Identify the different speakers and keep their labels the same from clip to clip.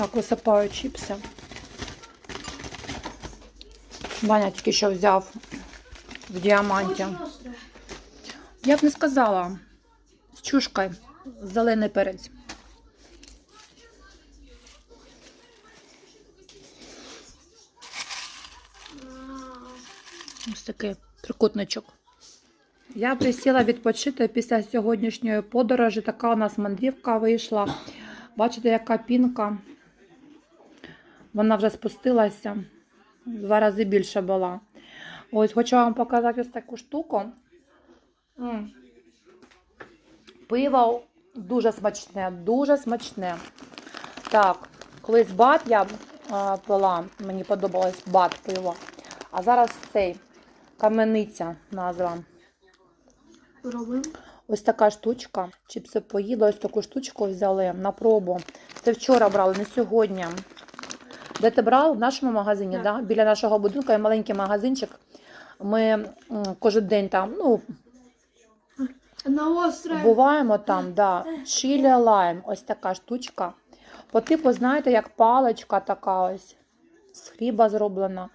Speaker 1: Так, висипаю чіпси. Ваня тільки що взяв в діаманті. Я б не сказала. З чушкою. Зелений перець. Ось такий трикутничок. Я присіла відпочити після сьогоднішньої подорожі. Така у нас мандрівка вийшла. Бачите, яка пінка. Вона вже спустилася. В Два рази більше була. Ось хочу вам показати ось таку штуку. М. Пиво дуже смачне, дуже смачне. Так, колись бат я а, пила, мені подобалось бат пиво. А зараз цей камениця назва. Ось така штучка. Чіпси поїли, ось таку штучку взяли на пробу. Це вчора брали, не сьогодні. Де ти брав? В нашому магазині,
Speaker 2: Так.
Speaker 1: да? біля нашого будинку є маленький магазинчик. Ми кожен день там, ну,
Speaker 2: Она острая.
Speaker 1: буваємо там, да. Чілі лайм, ось така штучка. По типу, знаєте, як паличка така ось. З хліба зроблена.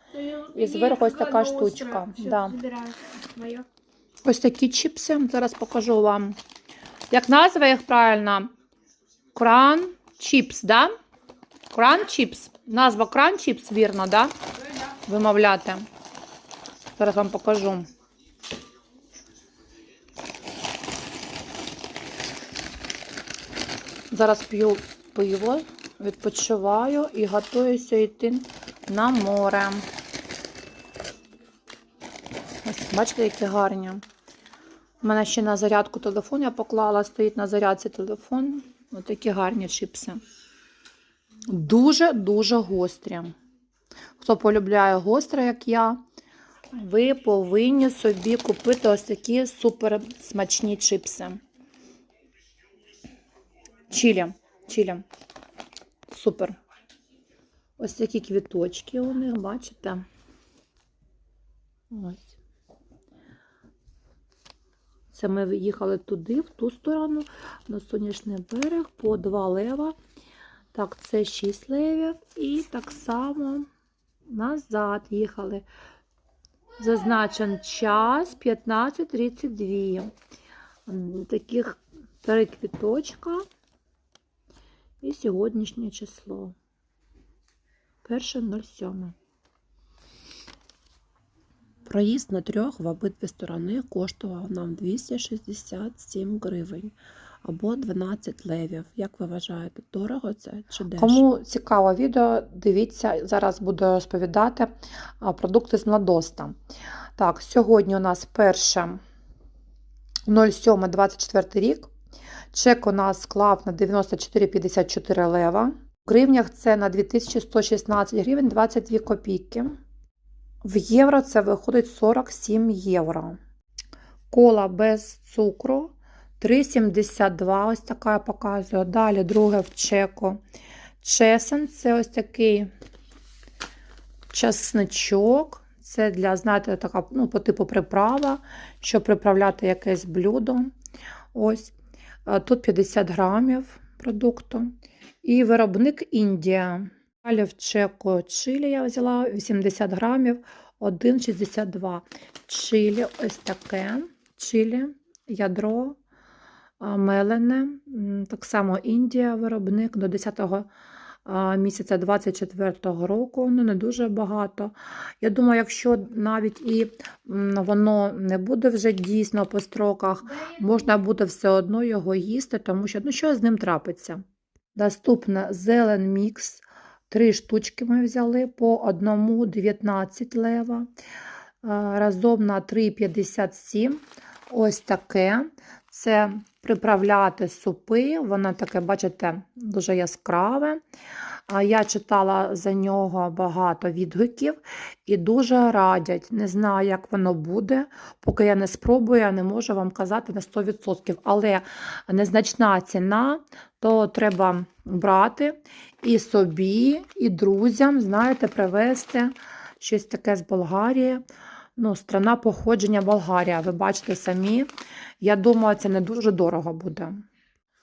Speaker 1: І зверху ось така штучка, да. Ось такі чіпси. Зараз покажу вам. Як назва їх правильно? Кран чіпс, да? Кран чіпс. Назва кран чіпс, вірно, да? Вимовляти. Зараз вам покажу. Зараз п'ю пиво, відпочиваю і готуюся йти на море. Ось, бачите, які гарні. У мене ще на зарядку телефон я поклала, стоїть на зарядці телефон. Ось такі гарні чіпси. Дуже-дуже гострі. Хто полюбляє гостре, як я, ви повинні собі купити ось такі супер смачні чипси. Чілі. Чілі. Супер. Ось такі квіточки у них, бачите? Ось. Це ми їхали туди, в ту сторону, на сонячний берег, по два лева. Так, це 6 левів. І так само назад їхали. Зазначен час 15.32. Таких три квіточка. І сьогоднішнє число. 1.07. Проїзд на трьох в обидві сторони коштував нам 267 гривень або 12 левів. Як ви вважаєте, дорого це чи дешево? Кому цікаво відео, дивіться, зараз буду розповідати продукти з Надоста. Так, сьогодні у нас перше 07-24 рік. Чек у нас склав на 94,54 лева. В гривнях це на 2116 гривень 22 копійки. В євро це виходить 47 євро. Кола без цукру 3,72. Ось така я показую. Далі друге в чеку. Чесен це ось такий часничок. Це для, знаєте, така, ну, по типу приправа, щоб приправляти якесь блюдо. Ось. Тут 50 грамів продукту. І виробник Індія. Далі в чеку чилі я взяла 80 грамів, 1,62. Чилі ось таке. Чилі, ядро мелене. Так само Індія, виробник до 10 а, місяця 24-го року. Ну, не дуже багато. Я думаю, якщо навіть і воно не буде вже дійсно по строках, можна буде все одно його їсти, тому що ну, що з ним трапиться. Наступне зелен мікс. Три штучки ми взяли по одному 19 лева. Разом на 3,57. Ось таке. Це приправляти супи. Воно таке, бачите, дуже яскраве. Я читала за нього багато відгуків і дуже радять. Не знаю, як воно буде. Поки я не спробую, я не можу вам казати на 100%. Але незначна ціна, то треба брати і собі, і друзям, знаєте, привезти щось таке з Болгарії. Ну, страна походження Болгарія. Ви бачите самі. Я думаю, це не дуже дорого буде.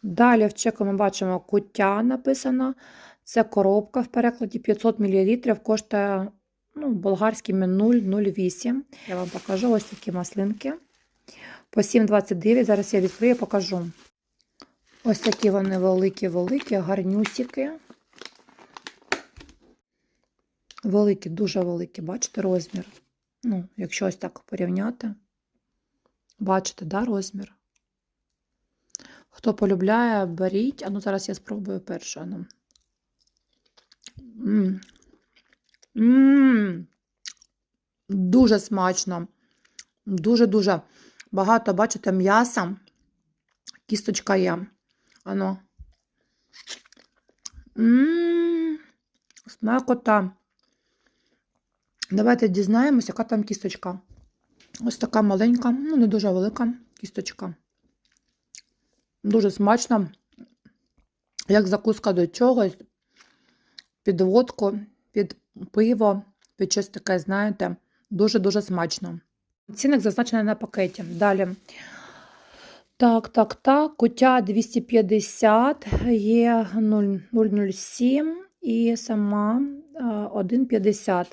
Speaker 1: Далі в чеку ми бачимо куття написано. Це коробка в перекладі 500 мл, коштує ну, болгарськими 0,08. Я вам покажу ось такі маслинки. По 7,29. Зараз я відкрию покажу. Ось такі вони великі-великі, гарнюсики. Великі, дуже великі, бачите розмір. Ну, якщо ось так порівняти. Бачите, да, розмір? Хто полюбляє, беріть. А ну зараз я спробую. М. М. Дуже смачно. Дуже-дуже багато, бачите, м'яса. Кісточка є. Ано. М. Смакота. Давайте дізнаємося, яка там кісточка. Ось така маленька, ну не дуже велика кісточка. Дуже смачно. Як закуска до чогось, під водку, під пиво, під щось таке, знаєте, дуже-дуже смачно. Цінник зазначений на пакеті. Далі. Так, так, так. Кутя 250, є 0,07 і сама 1,50.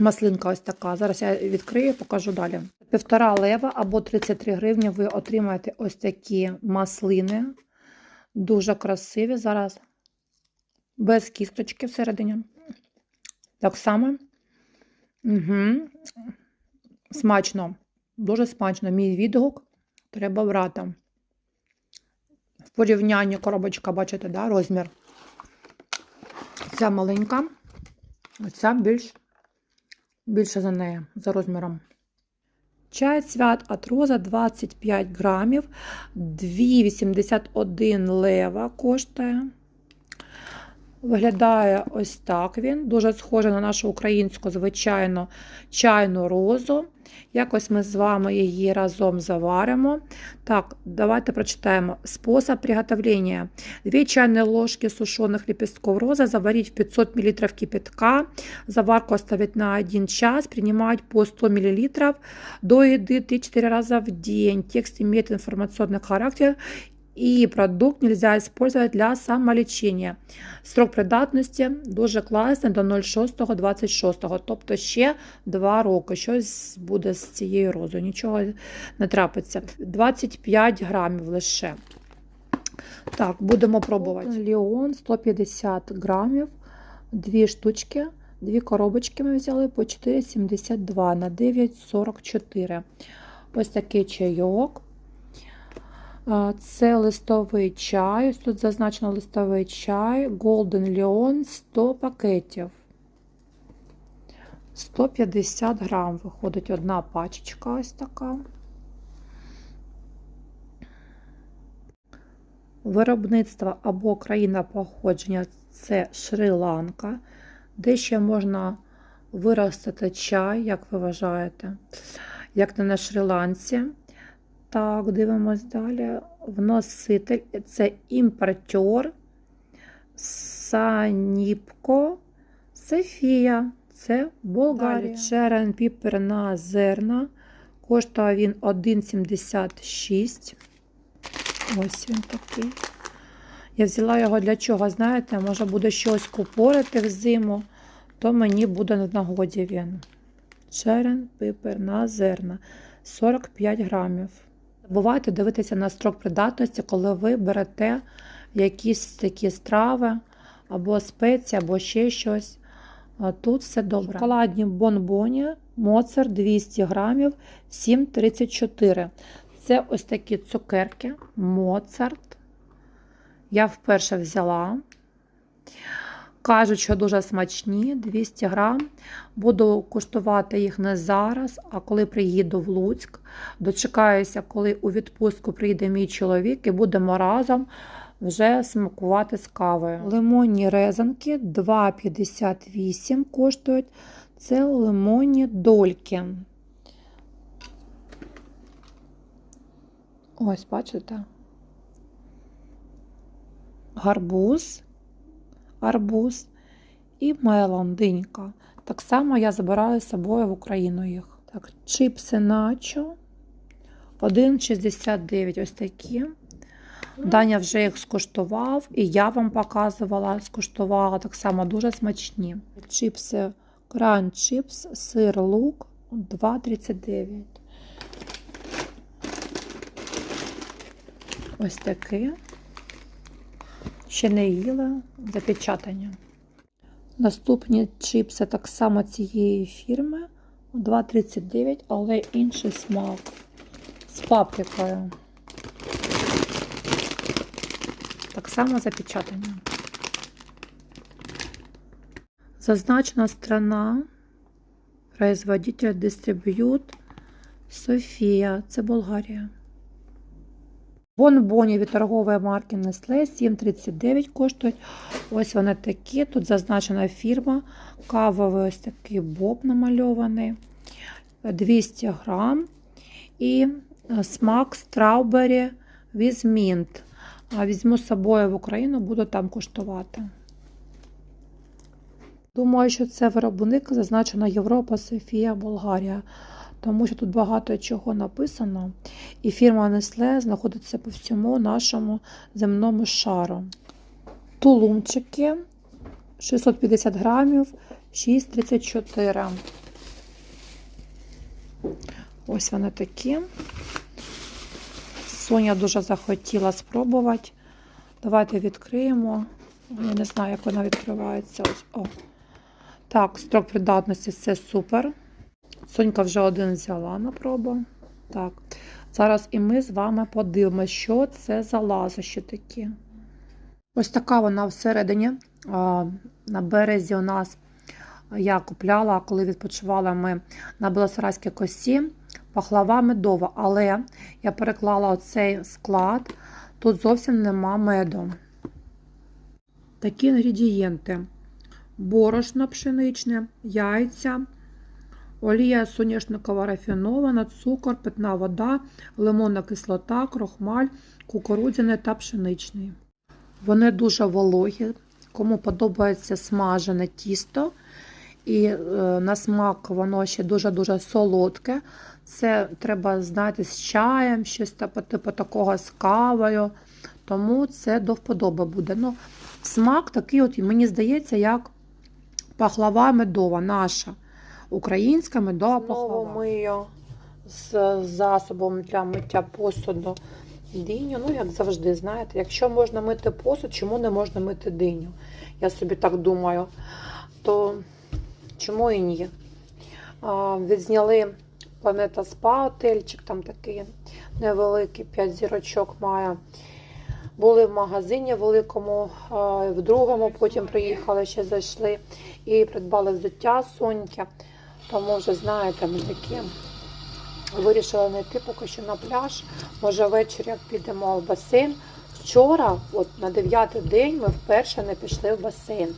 Speaker 1: Маслинка ось така. Зараз я відкрию, покажу далі. Півтора лева або 33 гривні ви отримаєте ось такі маслини. Дуже красиві. Зараз без кісточки всередині. Так само. Угу. Смачно. Дуже смачно. Мій відгук треба брати. В порівнянні коробочка, бачите, да, розмір. Ця маленька, а ця більш більше за неї, за розміром. Чай цвят Атроза 25 грамів, 2,81 лева коштує. Виглядає ось так він. Дуже схоже на нашу українську, звичайно, чайну розу. Якось ми з вами її разом заваримо. Так, давайте прочитаємо. Способ приготовления. 2 чайные ложки сушеных лепестков розы заварить в 500 мл кипятка. Заварку оставить на 1 час. Принимать по 100 мл до еды 3-4 раза в день. Текст имеет информационный характер и продукт нельзя использовать для самолічення. Срок придатності дуже класний до 06.26, тобто ще 2 роки. Щось буде з цією розою, нічого не трапиться. 25 грамів лише. Так, будемо пробувати. Ліон 150 грамів, дві штучки, дві коробочки ми взяли по 4,72 на 9,44. Ось такий чайок. Це листовий чай. Ось тут зазначено листовий чай. Golden Leon 100 пакетів. 150 грам виходить одна пачечка ось така. Виробництво або країна походження це Шрі-Ланка, де ще можна виростити чай, як ви вважаєте, як не на Шрі-Ланці. Так, дивимось далі. Вноситель це імпортер Саніпко Софія. Це Болгарія. Черен піпер на зерна. Коштує він 1,76. Ось він такий. Я взяла його для чого, знаєте, може буде щось купорити взиму, то мені буде на нагоді він. Черен піпер на зерна. 45 грамів. Забувайте дивитися на строк придатності, коли ви берете якісь такі страви, або спеції, або ще щось. Тут все добре. Шоколадні бонбоні Моцар 200 грамів 7,34. Це ось такі цукерки Моцарт. Я вперше взяла. Кажуть, що дуже смачні, 200 грам. Буду куштувати їх не зараз, а коли приїду в Луцьк. Дочекаюся, коли у відпустку прийде мій чоловік, і будемо разом вже смакувати з кавою. Лимонні резанки 2,58 коштують. Це лимонні дольки. Ось, бачите? Гарбуз арбуз і мелон, динька. Так само я забираю з собою в Україну їх. Так, Чипси начо 1,69 ось такі. Даня вже їх скуштував, і я вам показувала, скуштувала так само дуже смачні. Чіпси Кран Чіпс, сир лук 2,39. Ось такі. Ще не їли, запечатані. Наступні чіпси так само цієї фірми 2,39, але інший смак з паприкою. Так само запечатані. Зазначена страна, производитель, дистриб'ют Софія, це Болгарія. Бонбоні від торгової марки Nestle 7,39 коштують. Ось вони такі. Тут зазначена фірма. Кавовий ось такий боб намальований. 200 грам. І е, смак страубері with mint. Візьму з собою в Україну, буду там куштувати. Думаю, що це виробник зазначена Європа, Софія, Болгарія, тому що тут багато чого написано. І фірма Nestle знаходиться по всьому нашому земному шару. Тулумчики 650 грамів, 6,34. Ось вони такі. Соня дуже захотіла спробувати. Давайте відкриємо. Я не знаю, як вона відкривається. Ось. О. Так, строк придатності це супер. Сонька вже один взяла на пробу. Так. Зараз і ми з вами подивимося, що це за лазощі такі. Ось така вона всередині. На березі у нас я купляла, коли відпочивала ми на Белосарайській косі, пахлава медова. Але я переклала оцей склад, тут зовсім нема меду. Такі інгредієнти: борошно пшеничне, яйця, олія соняшникова рафінована, цукор, питна вода, лимонна кислота, крохмаль, кукурудзяний та пшеничний. Вони дуже вологі. Кому подобається смажене тісто, і е, на смак воно ще дуже-дуже солодке. Це треба знати з чаєм, щось типу, такого з кавою. Тому це до вподоби буде. Ну, смак такий, от, мені здається, як пахлава медова наша. Українська медова пахлава. мию з засобом для миття посуду диню. Ну, як завжди, знаєте, якщо можна мити посуд, чому не можна мити диню? Я собі так думаю, то чому і ні? А, відзняли планета Спа, отельчик там такий невеликий, 5 зірочок має. Були в магазині великому, в другому, потім приїхали, ще зайшли і придбали взуття Соньки. Тому вже, знаєте, ми такі вирішили не йти поки що на пляж. Може, ввечері підемо в басейн. Вчора, от на дев'ятий день, ми вперше не пішли в басейн.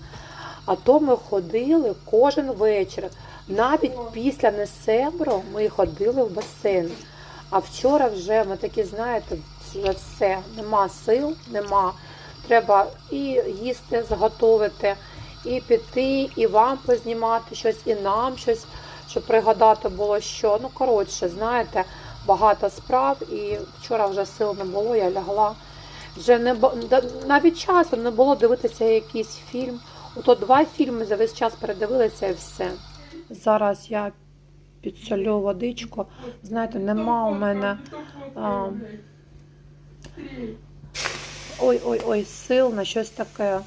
Speaker 1: А то ми ходили кожен вечір. Навіть після Несебро ми ходили в басейн. А вчора вже ми такі, знаєте, вже все, нема сил, нема. Треба і їсти, зготовити, і піти, і вам познімати щось, і нам щось, щоб пригадати було що. Ну, коротше, знаєте, багато справ. І вчора вже сил не було, я лягла. Вже не навіть часу не було дивитися якийсь фільм. Ото два фільми за весь час передивилися і все. Зараз я підсолю водичку. Знаєте, нема у мене. Ой-ой-ой, сил на щось таке.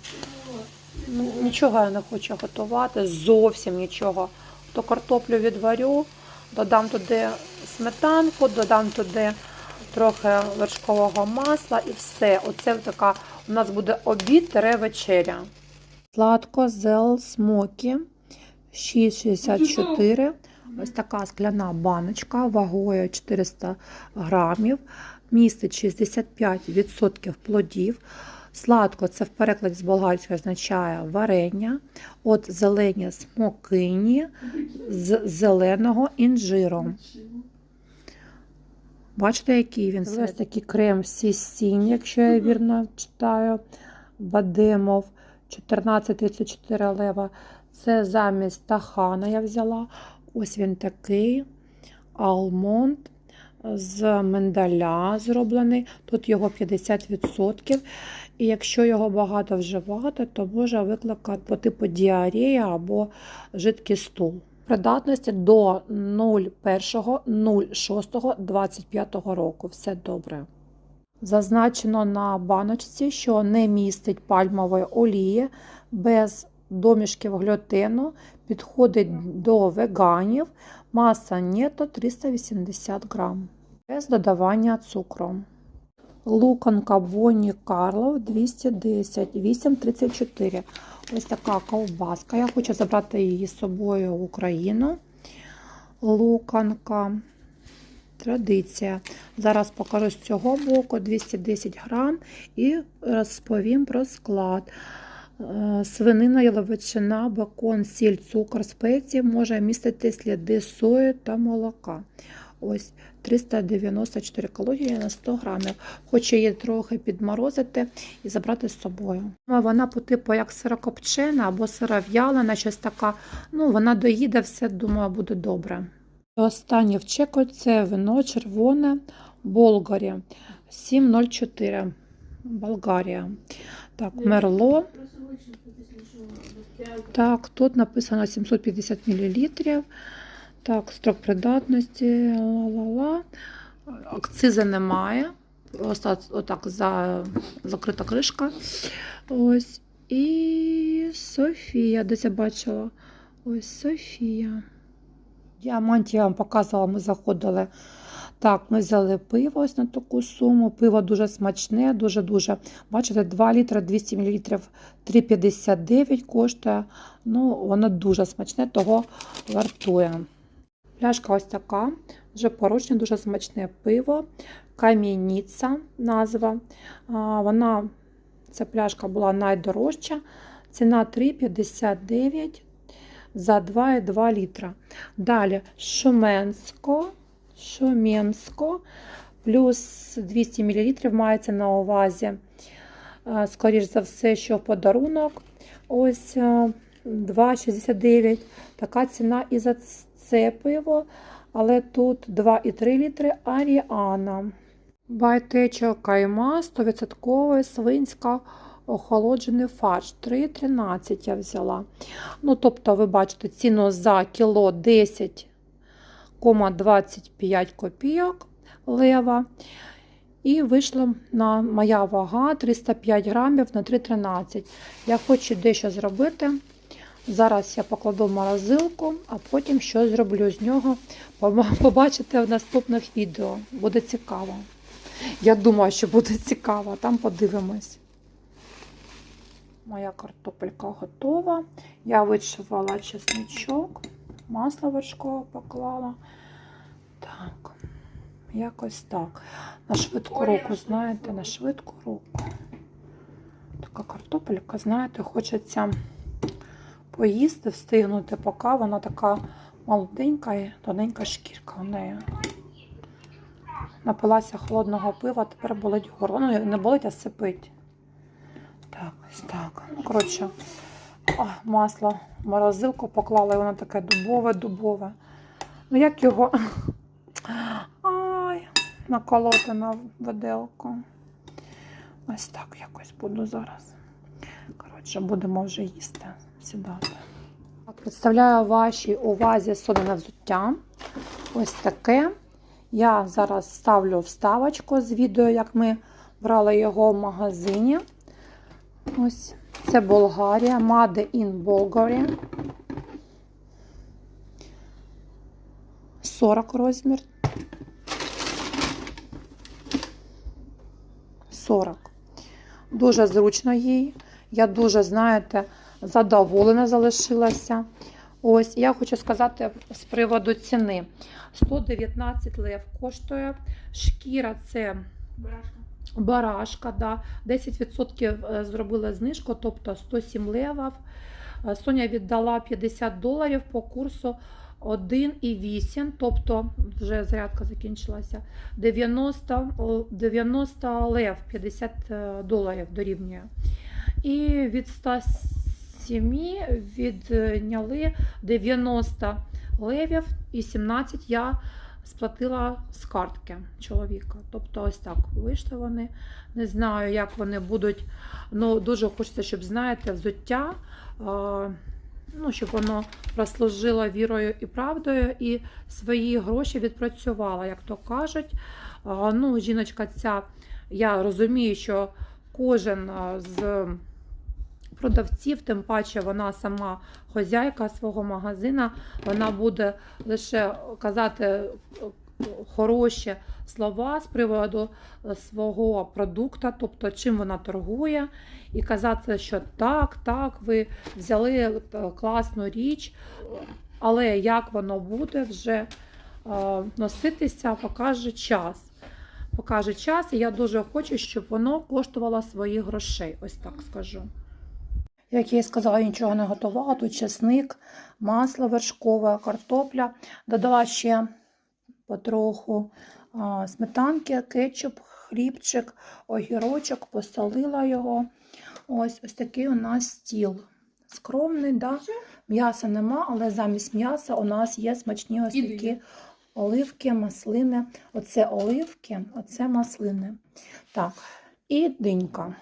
Speaker 1: Ну, Нічого я не хочу готувати, зовсім нічого. То картоплю відварю, додам туди сметанку, додам туди трохи вершкового масла і все. Оце така у нас буде обід вечеря. Сладко зел смокі 6,64. Ось така скляна баночка вагою 400 грамів. Містить 65% плодів. Сладко це в перекладі з болгарської означає варення. От зелені смокині з зеленого інжиру. Бачите, який він? Ось такий крем сісінь, якщо я вірно читаю. Вадимов 14,34 лева. Це замість тахана я взяла. Ось він такий. Алмонд з миндаля зроблений. Тут його 50%. І якщо його багато вживати, то може викликати по типу діарея або жидкий стул. Придатності до 01.06.25 року. Все добре. Зазначено на баночці, що не містить пальмової олії без домішків глютену, підходить до веганів, маса нето 380 грам, без додавання цукру. Луканка Бонні Карлов 210, 8,34. Ось така ковбаска. Я хочу забрати її з собою в Україну. Луканка. Традиція. Зараз покажу з цього боку 210 грам і розповім про склад. Е, Свинина, яловичина, бекон, сіль, цукор, спеції може містити сліди сої та молока. Ось 394 калорії на 100 грамів. Хочу її трохи підморозити і забрати з собою. Вона по типу як сирокопчена або сиров'ялена, щось така. Ну, вона доїде, все, думаю, буде добре. Останнє в чеку це вино червоне Болгарі 704. Болгарія. Так, мерло. Так, тут написано 750 мл. Так, строк придатності. Ла-ла-ла. Акцизи немає. Отак за, закрита кришка. Ось. І Софія, десь я бачила. Ось Софія. Діаманті я вам показувала, ми заходили. Так, ми взяли пиво ось на таку суму. Пиво дуже смачне, дуже-дуже. Бачите, 2 літри 200 мл 3,59 коштує. Ну, воно дуже смачне, того вартує. Пляшка ось така, вже порожня, дуже смачне пиво. Кам'яниця назва. Вона, ця пляшка була найдорожча. Ціна 3,59 за 2,2 літра. Далі Шуменсько, Шуменсько плюс 200 мл мається на увазі. Скоріш за все, що в подарунок. Ось е, 2,69. Така ціна і за це пиво. Але тут 2,3 літри Аріана. Байтечо кайма 100% свинська охолоджений фарш. 3,13 я взяла. Ну, тобто, ви бачите, ціну за кіло 10,25 копійок лева. І вийшла на моя вага 305 грамів на 3,13. Я хочу дещо зробити. Зараз я покладу в морозилку, а потім що зроблю з нього. Побачите в наступних відео. Буде цікаво. Я думаю, що буде цікаво, там подивимось. Моя картопелька готова. Я вичавала чесничок, масло вершкове поклала. Так, якось так. На швидку руку, знаєте, на швидку руку. Така картопелька, знаєте, хочеться поїсти, встигнути, поки вона така молоденька і тоненька шкірка у неї. Напилася холодного пива, тепер болить горло. Ну, не болить, а сипить. Так, ось так. Ну, коротше, а, масло в морозилку поклала, і воно таке дубове-дубове. Ну, як його Ай, наколоти на виделку. Ось так якось буду зараз. Коротше, будемо вже їсти, сідати. Представляю вашій увазі соляне взуття. Ось таке. Я зараз ставлю вставочку з відео, як ми брали його в магазині. Ось це Болгарія, Made in Bulgaria. 40 розмір. 40. Дуже зручно їй. Я дуже, знаєте, задоволена залишилася. Ось, я хочу сказати з приводу ціни. 119 лев коштує. Шкіра це
Speaker 2: Барашка.
Speaker 1: барашка, да. 10% зробили знижку, тобто 107 левів. Е, Соня віддала 50 доларів по курсу 1,8, тобто вже зарядка закінчилася. 90, 90 лев 50 е, доларів дорівнює. І від 107 відняли 90 левів і 17 я сплатила з картки чоловіка. Тобто, ось так вийшли вони. Не знаю, як вони будуть. Ну, дуже хочеться, щоб знаєте, взуття. Ну, щоб воно прослужило вірою і правдою, і свої гроші відпрацювала, як то кажуть. Ну, жіночка ця, я розумію, що кожен з продавців, тим паче вона сама хозяйка свого магазина, вона буде лише казати е, хороші слова з приводу е, свого продукту, тобто чим вона торгує, і казати, що так, так, ви взяли е, класну річ, але як воно буде вже носитися, покаже час. Покаже час, і я дуже хочу, щоб воно коштувало своїх грошей. Ось так скажу. Як я і сказала, я нічого не готувала. Тут чесник, масло вершкове, картопля. Додала ще потроху сметанки, кетчуп, хлібчик, огірочок, посолила його. Ось ось такий у нас стіл. Скромний, да? м'яса нема, але замість м'яса у нас є смачні ось такі оливки, маслини. Оце оливки, оце маслини. Так, і динька.